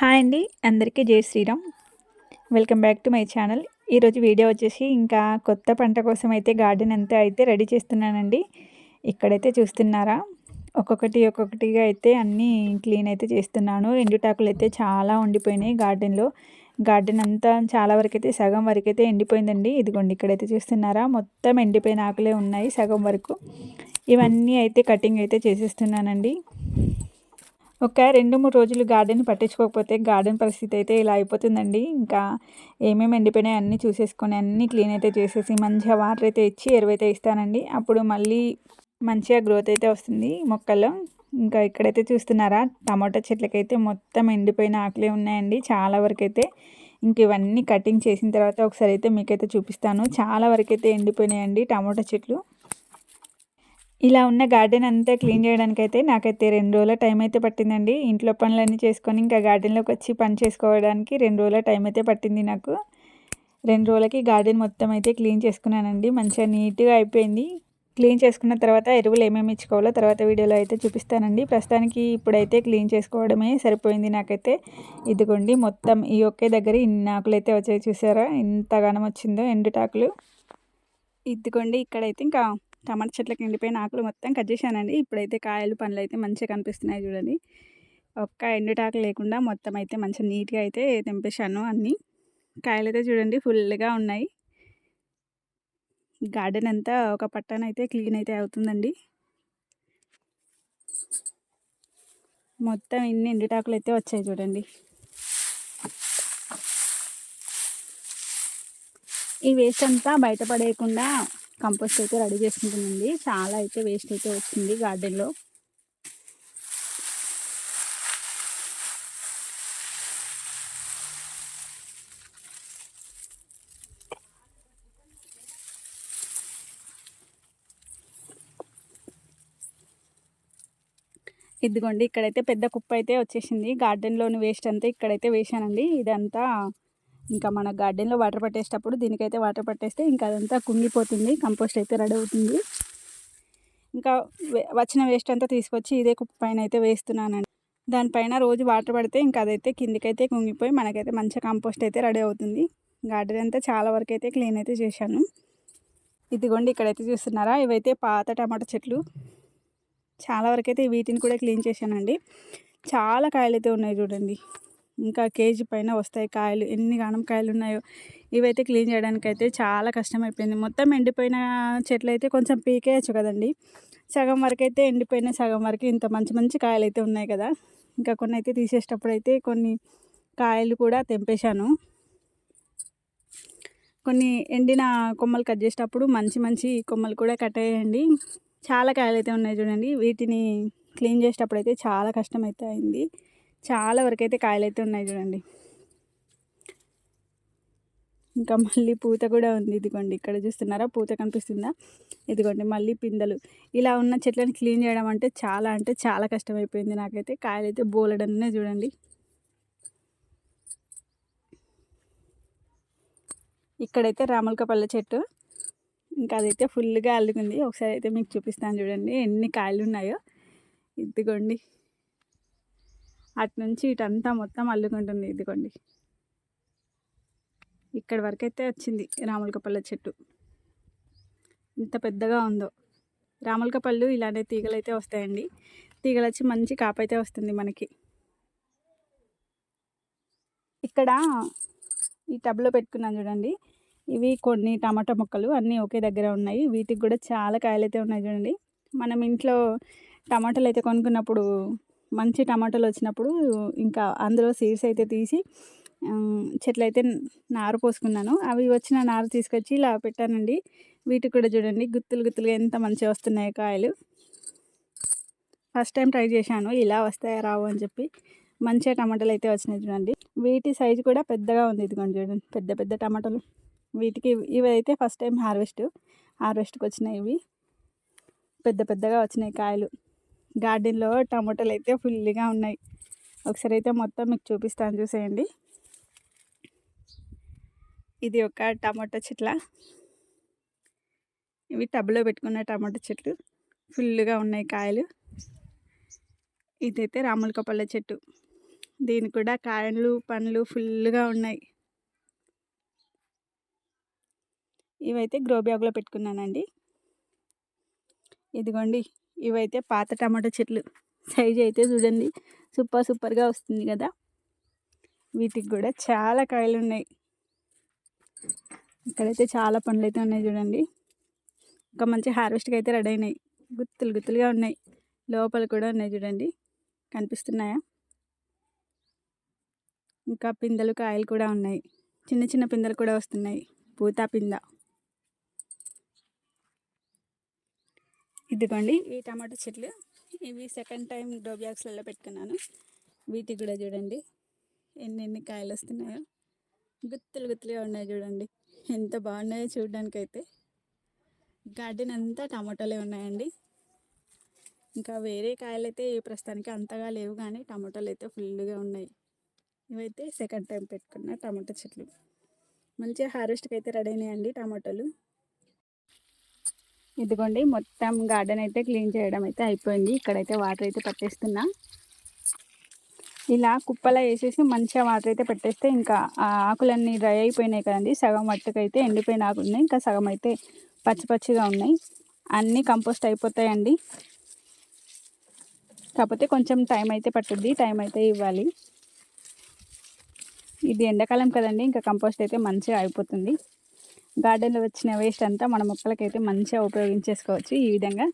Hi అండి అందరికీ జై Sriram. Welcome back to my channel. ఈరోజు వీడియో వచ్చేసి ఇంకా కొత్త పంట కోసం అయితే గార్డెన్ అంతా అయితే రెడీ చేస్తున్నానండి. ఇక్కడైతే చూస్తున్నారా? ఒక్కొక్కటి ఒక్కొక్కటిగా అయితే అన్నీ క్లీన్ అయితే చేస్తున్నాను. ఎండుటాకులు అయితే చాలా ఉండిపోయినాయి గార్డెన్లో. గార్డెన్ అంతా చాలా వరకు అయితే సగం వరకు అయితే ఎండిపోయిందండి. ఇదిగోండి ఇక్కడైతే చూస్తున్నారా? మొత్తం ఎండిపోయిన ఆకులే ఉన్నాయి సగం వరకు. ఇవన్నీ అయితే కటింగ్ అయితే చేసేస్తున్నానండి. ఒక రెండు మూడు రోజులు గార్డెన్ పట్టించుకోకపోతే గార్డెన్ పరిస్థితి అయితే ఇలా అయిపోతుందండి. ఇంకా ఏమేమి ఎండిపోయినాయి అన్నీ చూసేసుకొని అన్నీ క్లీన్ అయితే చేసేసి మంచిగా వాటర్ అయితే ఇచ్చి ఎరువైతే ఇస్తానండి. అప్పుడు మళ్ళీ మంచిగా గ్రోత్ అయితే వస్తుంది మొక్కల్లో. ఇంకా ఇక్కడైతే చూస్తున్నారా టమాటా చెట్లకైతే మొత్తం ఎండిపోయిన ఆకులే ఉన్నాయండి చాలా వరకు అయితే. ఇంక ఇవన్నీ కటింగ్ చేసిన తర్వాత ఒకసారి అయితే మీకైతే చూపిస్తాను. చాలా వరకు అయితే ఎండిపోయినాయండి టమాటా చెట్లు. ఇలా ఉన్న గార్డెన్ అంతా క్లీన్ చేయడానికి అయితే నాకైతే రెండు రోజుల టైం అయితే పట్టిందండి. ఇంట్లో పనులన్నీ చేసుకొని ఇంకా గార్డెన్లోకి వచ్చి పని చేసుకోవడానికి రెండు రోజుల టైం అయితే పట్టింది నాకు. రెండు రోజులకి గార్డెన్ మొత్తం అయితే క్లీన్ చేసుకున్నానండి. మంచిగా నీట్గా అయిపోయింది. క్లీన్ చేసుకున్న తర్వాత ఎరువులు ఏమేమి ఇచ్చుకోవాలో తర్వాత వీడియోలో అయితే చూపిస్తానండి. ప్రస్తుతానికి ఇప్పుడైతే క్లీన్ చేసుకోవడమే సరిపోయింది నాకైతే. ఇదిగోండి మొత్తం ఈ ఒకే దగ్గర ఇన్ని ఆకులు అయితే వచ్చాయి చూసారా? ఎంతగానం వచ్చిందో ఎండుటాకులు ఇదిగోండి ఇక్కడైతే ఇంకా టమాటా చెట్లకి ఎండిపోయిన ఆకులు మొత్తం కట్ చేశానండి. ఇప్పుడైతే కాయలు పండ్లు అయితే మంచిగా కనిపిస్తున్నాయి చూడండి. ఒక్క ఎండుటాకు లేకుండా మొత్తం అయితే మంచిగా నీట్గా అయితే తెంపేశాను అన్నీ. కాయలు అయితే చూడండి ఫుల్గా ఉన్నాయి. గార్డెన్ అంతా ఒక పట్టాన అయితే క్లీన్ అయితే అవుతుందండి. మొత్తం ఇన్ని ఎండుటాకులు అయితే వచ్చాయి చూడండి. ఈ వేస్ట్ అంతా బయటపడేయకుండా కంపోస్ట్ అయితే రెడీ చేసుకుంటుందండి చాలా అయితే వేస్ట్ అయితే వచ్చింది గార్డెన్లో. ఇదిగోండి ఇక్కడైతే పెద్ద కుప్ప అయితే వచ్చేసింది. గార్డెన్లోని వేస్ట్ అంతా ఇక్కడైతే వేసానండి ఇదంతా ఇంకా మన గార్డెన్లో వాటర్ పట్టేటప్పుడు దీనికైతే వాటర్ పట్టేస్తే ఇంకా అదంతా కుంగిపోతుంది కంపోస్ట్ అయితే రెడీ అవుతుంది. ఇంకా వచ్చిన వేస్ట్ అంతా తీసుకొచ్చి ఇదే కుప్ప పైన అయితే వేస్తున్నానండి. దానిపైన రోజు వాటర్ పడితే ఇంకా అదైతే కిందికైతే కుంగిపోయి మనకైతే మంచిగా కంపోస్ట్ అయితే రెడీ అవుతుంది. గార్డెన్ అంతా చాలా వరకు అయితే క్లీన్ అయితే చేశాను. ఇదిగోండి ఇక్కడైతే చూస్తున్నారా? ఇవైతే పాత టమాటా చెట్లు. చాలా వరకు అయితే వీటిని కూడా క్లీన్ చేశానండి. చాలా కాయలు అయితే ఉన్నాయి చూడండి. ఇంకా కేజీ పైన వస్తాయి కాయలు ఎన్ని గానం కాయలు ఉన్నాయో ఇవైతే క్లీన్ చేయడానికి అయితే చాలా కష్టమైపోయింది. మొత్తం ఎండిపోయిన చెట్లు అయితే కొంచెం పీకేయచ్చు కదండి. సగం వరకు అయితే ఎండిపోయిన సగం వరకు ఇంత మంచి మంచి కాయలు అయితే ఉన్నాయి కదా. ఇంకా కొన్ని అయితే తీసేటప్పుడు అయితే కొన్ని కాయలు కూడా తెంపేశాను. కొన్ని ఎండిన కొమ్మలు కట్ చేసేటప్పుడు మంచి మంచి కొమ్మలు కూడా కట్ అయ్యాయండి. చాలా కాయలు అయితే ఉన్నాయి చూడండి. వీటిని క్లీన్ చేసేటప్పుడు అయితే చాలా కష్టం అయితే అయింది. చాలా వరకు అయితే కాయలు అయితే ఉన్నాయి చూడండి. ఇంకా మళ్ళీ పూత కూడా ఉంది. ఇదిగోండి ఇక్కడ చూస్తున్నారా? పూత కనిపిస్తుందా? ఇదిగోండి మళ్ళీ పిందెలు. ఇలా ఉన్న చెట్లను క్లీన్ చేయడం అంటే చాలా అంటే చాలా కష్టమైపోయింది నాకైతే. కాయలు అయితే చూడండి. ఇక్కడైతే రామలకపల్లె చెట్టు. ఇంకా అదైతే ఫుల్గా అల్లుకుంది. ఒకసారి అయితే మీకు చూపిస్తాను చూడండి ఎన్ని కాయలు ఉన్నాయో ఇదిగోండి. అటు నుంచి ఇటంతా మొత్తం అల్లుకుంటుంది. ఇదిగోండి. ఇక్కడ వరకు అయితే వచ్చింది రాములకపల్ల చెట్టు. ఇంత పెద్దగా ఉందో. రాములకపళ్ళు ఇలానే తీగలు అయితే వస్తాయండి. తీగలు వచ్చి మంచి కాపైతే వస్తుంది మనకి. ఇక్కడ ఈ టబ్లో పెట్టుకున్నాను చూడండి. ఇవి కొన్ని టమాటా మొక్కలు అన్నీ ఒకే దగ్గర ఉన్నాయి. వీటికి కూడా చాలా కాయలు అయితే ఉన్నాయి చూడండి. మనం ఇంట్లో టమాటాలు అయితే కొనుక్కున్నప్పుడు మంచి టమాటాలు వచ్చినప్పుడు ఇంకా అందులో సీడ్స్ అయితే తీసి చెట్లు అయితే నారు పోసుకున్నాను. అవి వచ్చిన నారు తీసుకొచ్చి ఇలా పెట్టానండి. వీటికి కూడా చూడండి గుత్తులు గుత్తులుగా ఎంత మంచిగా వస్తున్నాయి కాయలు. ఫస్ట్ టైం ట్రై చేశాను ఇలా వస్తాయా రావు అని చెప్పి. మంచిగా టమాటాలు అయితే వచ్చినాయి చూడండి. వీటి సైజు కూడా పెద్దగా ఉంది ఇదిగోండి చూడండి పెద్ద పెద్ద టమాటాలు. వీటికి ఇవి అయితే ఫస్ట్ టైం హార్వెస్ట్. హార్వెస్ట్కి వచ్చినాయి ఇవి. పెద్ద పెద్దగా వచ్చినాయి కాయలు. గార్డెన్లో టమాటాలు అయితే ఫుల్గా ఉన్నాయి. ఒకసారి అయితే మొత్తం మీకు చూపిస్తాను చూసేయండి. ఇది ఒక టమాటా చెట్ల. ఇవి టబ్లో పెట్టుకున్న టమాటా చెట్లు. ఫుల్గా ఉన్నాయి కాయలు. ఇదైతే రాములకపల్లె చెట్టు. దీనికి కూడా కాయలు పండ్లు ఫుల్గా ఉన్నాయి. ఇవైతే గ్రో బ్యాగ్లో పెట్టుకున్నానండి. ఇదిగోండి. ఇవైతే పాత టమాటో చెట్లు. సైజ్ అయితే చూడండి. సూపర్ సూపర్గా వస్తుంది కదా. వీటికి కూడా చాలా కాయలు ఉన్నాయి. ఇక్కడైతే చాలా పండ్లు అయితే ఉన్నాయి చూడండి. ఒక మంచి హార్వెస్ట్కి అయితే రెడీ అయినాయి. గుత్తులు గుత్తులుగా ఉన్నాయి. లోపల కూడా ఉన్నాయి చూడండి. కనిపిస్తున్నాయా? ఇంకా పిందెలు కాయలు కూడా ఉన్నాయి. చిన్న చిన్న పిందెలు కూడా వస్తున్నాయి. పూత పింద. ఇదిగోండి. ఈ టమాటో చెట్లు ఇవి సెకండ్ టైం డో బ్యాగ్స్లలో పెట్టుకున్నాను. వీటికి కూడా చూడండి. ఎన్ని ఎన్ని కాయలు వస్తున్నాయో. గుత్తులు గుత్తులుగా ఉన్నాయి చూడండి. ఎంత బాగున్నాయో చూడడానికైతే. గార్డెన్ అంతా టమాటోలే ఉన్నాయండి. ఇంకా వేరే కాయలు అయితే ప్రస్తుతానికి అంతగా లేవు కానీ టమాటోలు అయితే ఫుల్గా ఉన్నాయి. ఇవైతే సెకండ్ టైం పెట్టుకున్న టమాటో చెట్లు. మంచిగా హార్వెస్ట్కి అయితే రెడీ అయినాయండి టమాటోలు. ఇదిగోండి మొత్తం గార్డెన్ అయితే క్లీన్ చేయడం అయితే అయిపోయింది. ఇక్కడైతే వాటర్ అయితే పట్టేస్తున్నా. ఇలా కుప్పలా వేసేసి మంచిగా వాటర్ అయితే పెట్టేస్తే ఇంకా ఆకులన్నీ డ్రై అయిపోయినాయి కదండి. సగం మట్టుకైతే ఎండిపోయిన ఆకులు ఉన్నాయి. ఇంకా సగం అయితే పచ్చి పచ్చిగా ఉన్నాయి. అన్నీ కంపోస్ట్ అయిపోతాయండి. కాకపోతే కొంచెం టైం అయితే పట్టుద్ది. టైం అయితే ఇవ్వాలి. ఇది ఎండాకాలం కదండి. ఇంకా కంపోస్ట్ అయితే మంచిగా అయిపోతుంది. గార్డెన్లో వచ్చిన వేస్ట్ అంతా మన మొక్కలకైతే మంచిగా ఉపయోగించేసుకోవచ్చు ఈ విధంగా.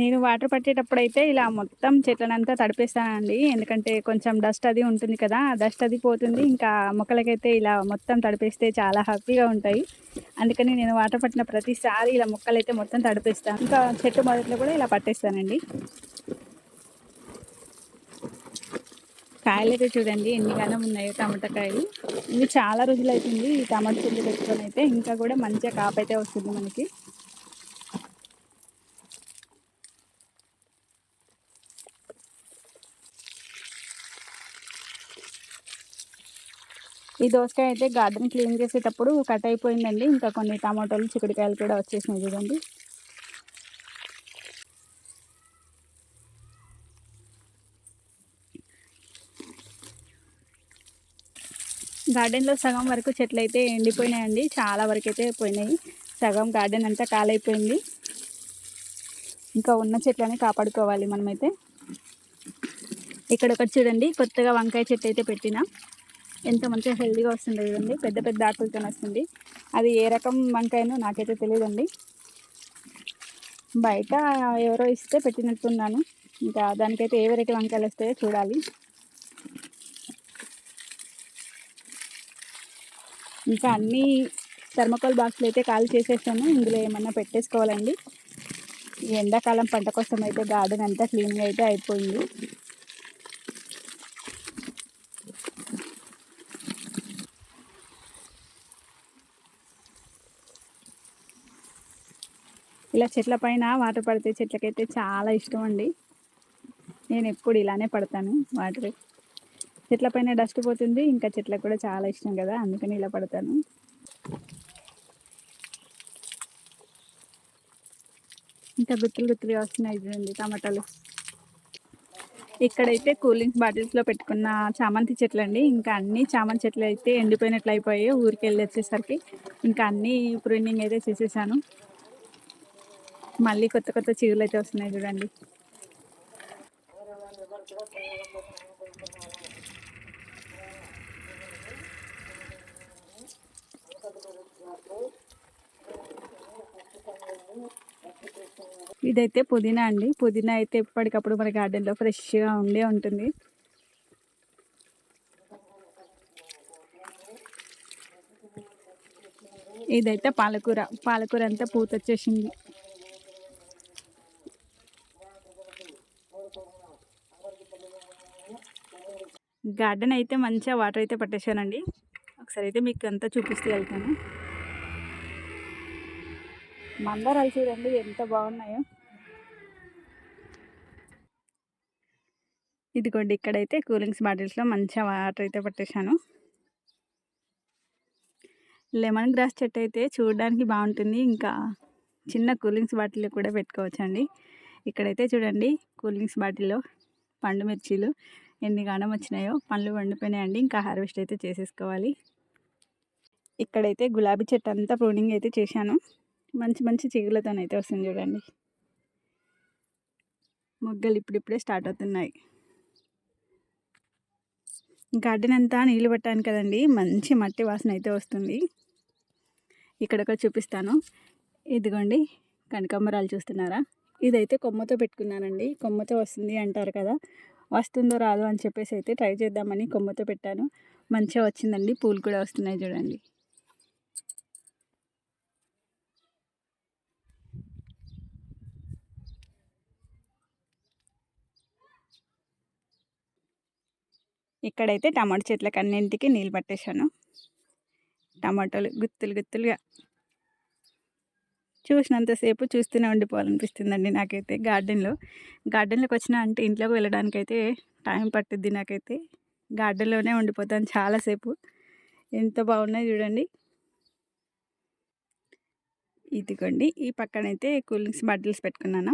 నేను వాటర్ పట్టేటప్పుడు అయితే ఇలా మొత్తం చెట్లనంతా తడిపేస్తానండి. ఎందుకంటే కొంచెం డస్ట్ అది ఉంటుంది కదా డస్ట్ అది పోతుంది. ఇంకా మొక్కలకైతే ఇలా మొత్తం తడిపేస్తే చాలా హ్యాపీగా ఉంటాయి. అందుకని నేను వాటర్ పట్టిన ప్రతిసారి ఇలా మొక్కలైతే మొత్తం తడిపేస్తాను ఇంకా చెట్టు మొదట్లో కూడా ఇలా పట్టేస్తానండి. కాయలు అయితే చూడండి ఎన్ని గానం ఉన్నాయి టమాటా కాయలు ఇవి చాలా రోజులు అవుతుంది ఈ టమాటా చెట్లు పెట్టుకొని అయితే. ఇంకా కూడా మంచిగా కాపైతే వస్తుంది మనకి. ఈ దోసకాయ అయితే గార్డెన్ క్లీన్ చేసేటప్పుడు కట్ అయిపోయిందండి. ఇంకా కొన్ని టమాటోలు చిక్కుడుకాయలు కూడా వచ్చేసినాయి చూడండి. గార్డెన్లో సగం వరకు చెట్లు అయితే ఎండిపోయినాయండి. చాలా వరకు అయితే పోయినాయి. సగం గార్డెన్ అంతా కాలైపోయింది. ఇంకా ఉన్న చెట్లని కాపాడుకోవాలి మనమైతే. ఇక్కడ ఒకటి చూడండి కొత్తగా వంకాయ చెట్టు అయితే పెట్టిన. ఎంత మంచిగా హెల్దీగా వస్తుంది కదండి పెద్ద పెద్ద ఆకులతో వస్తుంది అది ఏ రకం వంకాయనో నాకైతే తెలియదండి. బయట ఎవరో ఇస్తే పెట్టినట్టున్నాను. ఇంకా దానికైతే ఏ వెరైటీ వంకాయలు వస్తాయో చూడాలి. ఇంకా అన్నీ థర్మకోల్ బాక్స్లు అయితే ఖాళీ చేసేస్తాను ఇందులో ఏమన్నా పెట్టేసుకోవాలండి. ఎండాకాలం పంట కోసం అయితే గార్డెన్ అంతా క్లీన్గా అయితే అయిపోయింది. ఇలా చెట్ల పైన వాటర్ పడితే చెట్లకైతే చాలా ఇష్టం అండి నేను ఎప్పుడు ఇలానే పడతాను వాటర్. చెట్ల పైన డస్ట్ పోతుంది ఇంకా చెట్లకు కూడా చాలా ఇష్టం కదా అందుకని ఇలా పడతాను. ఇంకా గుత్తులు గుత్తులుగా వస్తున్నాయి చూడండి టమాటాలు. ఇక్కడైతే కూలింగ్ బాటిల్స్లో పెట్టుకున్న చామంతి చెట్లు అండి ఇంకా అన్ని చామంతి చెట్లు అయితే ఎండిపోయినట్లు అయిపోయాయి ఊరికి వెళ్ళి వచ్చేసరికి. ఇంకా అన్నీ ప్రూనింగ్ అయితే చేసేసాను. మళ్ళీ కొత్త కొత్త చీరలు అయితే వస్తున్నాయి చూడండి. ఇదైతే పుదీనా అండి. పుదీనా అయితే ఎప్పటికప్పుడు మన గార్డెన్లో ఫ్రెష్గా ఉండే ఉంటుంది. ఇదైతే పాలకూర. పాలకూర అంతా పూత వచ్చేసింది గార్డెన్ అయితే మంచిగా వాటర్ అయితే పట్టేశానండి. ఒకసారి అయితే మీకు అంతా చూపిస్తూ వెళ్తాను. మందారాలు చూడండి ఎంత బాగున్నాయో. ఇదిగోండి ఇక్కడైతే కూలింగ్స్ బాటిల్స్లో మంచిగా వాటర్ అయితే పట్టేశాను. లెమన్ గ్రాస్ చెట్టు అయితే చూడడానికి బాగుంటుంది. ఇంకా చిన్న కూలింగ్స్ బాటిల్ కూడా పెట్టుకోవచ్చండి. ఇక్కడైతే చూడండి కూలింగ్స్ బాటిల్లో పండు మిర్చీలు ఎన్ని గానం వచ్చినాయో పండ్లు వండిపోయినాయండి. ఇంకా హార్వెస్ట్ అయితే చేసేసుకోవాలి. ఇక్కడైతే గులాబీ చెట్టు అంతా ప్రూనింగ్ అయితే చేశాను. మంచి మంచి చిగులతోనైతే వస్తుంది చూడండి. మొగ్గలు ఇప్పుడిప్పుడే స్టార్ట్ అవుతున్నాయి. గార్డెన్ అంతా నీళ్ళు పట్టాను కదండి. మంచి మట్టి వాసన అయితే వస్తుంది. ఇక్కడ ఒక చూపిస్తాను. ఇదిగోండి కనకాంబరాలు చూస్తున్నారా? ఇదైతే కొమ్మతో పెట్టుకున్నానండి. కొమ్మతో వస్తుంది అంటారు కదా. వస్తుందో రాదో అని చెప్పేసి అయితే ట్రై చేద్దామని కొమ్మతో పెట్టాను. మంచిగా వచ్చిందండి. పూలు కూడా వస్తున్నాయి చూడండి. ఇక్కడైతే టమాటో చెట్లకు అన్నింటికి నీళ్ళు పట్టేశాను. టమాటోలు గుత్తులు గుత్తులుగా చూసినంతసేపు చూస్తూనే ఉండిపోవాలనిపిస్తుందండి నాకైతే గార్డెన్లో. గార్డెన్లోకి వచ్చిన అంటే ఇంట్లోకి వెళ్ళడానికి అయితే టైం పట్టుద్ది నాకైతే. గార్డెన్లోనే ఉండిపోతాను చాలాసేపు ఎంత బాగున్నాయి చూడండి. ఇదిగోండి ఈ పక్కనైతే కూల్ డ్రింక్స్ బాటిల్స్ పెట్టుకున్నాను.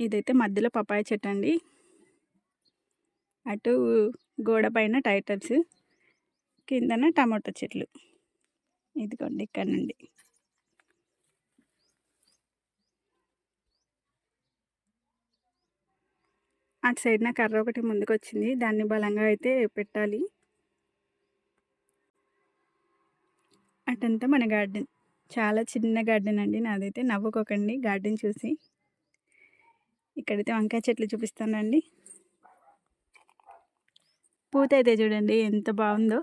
ఇదైతే మధ్యలో పపాయ చెట్టు అండి. అటు గోడ పైన టైటల్స్ కిందన టమాటో చెట్లు. ఇదిగోండి ఇక్కడ నుండి. అటు సైడ్న కర్ర ఒకటి ముందుకు వచ్చింది దాన్ని బలంగా అయితే పెట్టాలి. అటంతా మన గార్డెన్. చాలా చిన్న గార్డెన్ అండి నాదైతే. నవ్వుకోకండి గార్డెన్ చూసి. ఇక్కడైతే వంకాయ చెట్లు చూపిస్తానండి. పూత అయితే చూడండి ఎంత బాగుందో.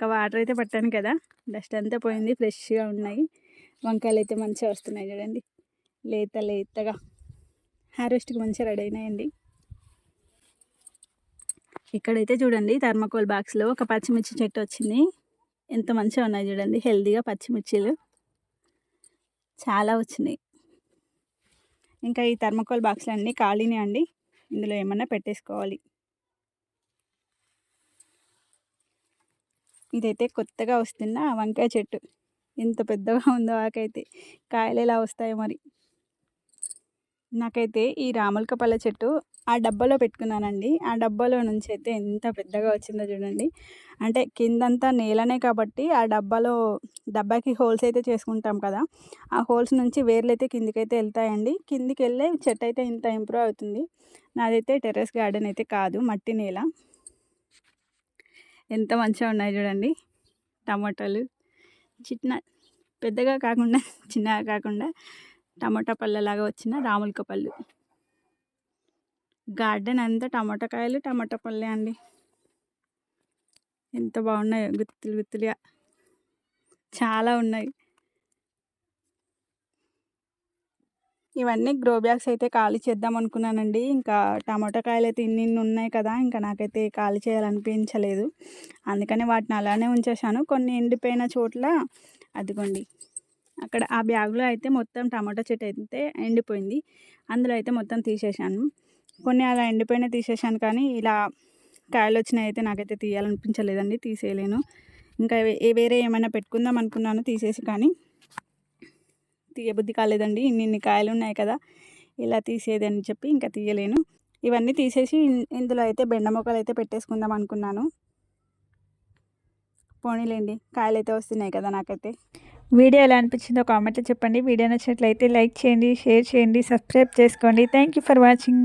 ఇంకా వాటర్ అయితే పట్టాను కదా. డస్ట్ అంతా పోయింది ఫ్రెష్గా ఉన్నాయి. వంకాయలు అయితే మంచిగా వస్తున్నాయి చూడండి. లేత లేతగా. హార్వెస్ట్కి మంచిగా రెడీ అయినాయండి. ఇక్కడైతే చూడండి థర్మకోల్ బాక్స్లో ఒక పచ్చిమిర్చి చెట్టు వచ్చింది. ఎంత మంచిగా ఉన్నాయి చూడండి హెల్తీగా పచ్చిమిర్చిలు. చాలా వచ్చినాయి. ఇంకా ఈ థర్మకోల్ బాక్స్లు అన్నీ ఖాళీనే అండి. ఇందులో ఏమన్నా పెట్టేసుకోవాలి. ఇదైతే కొత్తగా వస్తున్న వంకాయ చెట్టు. ఎంత పెద్దగా ఉందో ఆకైతే. కాయలు ఎలా వస్తాయో మరి. నాకైతే ఈ రామలకపల్ల చెట్టు ఆ డబ్బాలో పెట్టుకున్నానండి. ఆ డబ్బాలో నుంచి అయితే ఎంత పెద్దగా వచ్చిందో చూడండి. అంటే కిందంతా నేలనే కాబట్టి ఆ డబ్బాలో డబ్బాకి హోల్స్ అయితే చేసుకుంటాం కదా. ఆ హోల్స్ నుంచి వేర్లు అయితే కిందికైతే వెళ్తాయండి. కిందికి వెళ్ళే చెట్టు అయితే ఇంత ఇంప్రూవ్ అవుతుంది. నాదైతే టెర్రస్ గార్డెన్ అయితే కాదు మట్టి నేల. ఎంత మంచిగా ఉన్నాయి చూడండి. టమాటాలు. చిన్న పెద్దగా కాకుండా చిన్నగా కాకుండా టమాటా పళ్ళలాగా వచ్చిన రాములక పళ్ళు. గార్డెన్ అంతా టమాటా కాయలు టమాటా పళ్ళే అండి. ఎంత బాగున్నాయో గుత్తులు గుత్తులుగా. చాలా ఉన్నాయి. ఇవన్నీ గ్రో బ్యాగ్స్ అయితే ఖాళీ చేద్దాం అనుకున్నానండి. ఇంకా టమాటో కాయలు అయితే ఇన్ని ఇన్ని ఉన్నాయి కదా ఇంకా నాకైతే ఖాళీ చేయాలనిపించలేదు. అందుకని వాటిని అలానే ఉంచేసాను కొన్ని ఎండిపోయిన చోట్ల అదిగోండి అక్కడ ఆ బ్యాగ్లో అయితే మొత్తం టమాటా చెట్టు అయితే ఎండిపోయింది. అందులో అయితే మొత్తం తీసేసాను కొన్ని అలా ఎండిపోయిన తీసేసాను కానీ ఇలా కాయలు వచ్చినాయి అయితే నాకైతే తీయాలనిపించలేదండి తీసేయలేను. ఇంకా వేరే ఏమైనా పెట్టుకుందాం అనుకున్నాను తీసేసి కానీ తీయబుద్ధి కాలేదండి. ఇన్ని ఇన్ని కాయలు ఉన్నాయి కదా. ఇలా తీసేది అని చెప్పి ఇంకా తీయలేను. ఇవన్నీ తీసేసి ఇందులో అయితే బెండ మొక్కలు అయితే పెట్టేసుకుందాం అనుకున్నాను. పోనీలేండి. కాయలు అయితే వస్తున్నాయి కదా నాకైతే. వీడియో ఎలా అనిపించిందో కామెంట్లో చెప్పండి. వీడియో నచ్చినట్లయితే లైక్ చేయండి షేర్ చేయండి సబ్స్క్రైబ్ చేసుకోండి. Thank you for watching.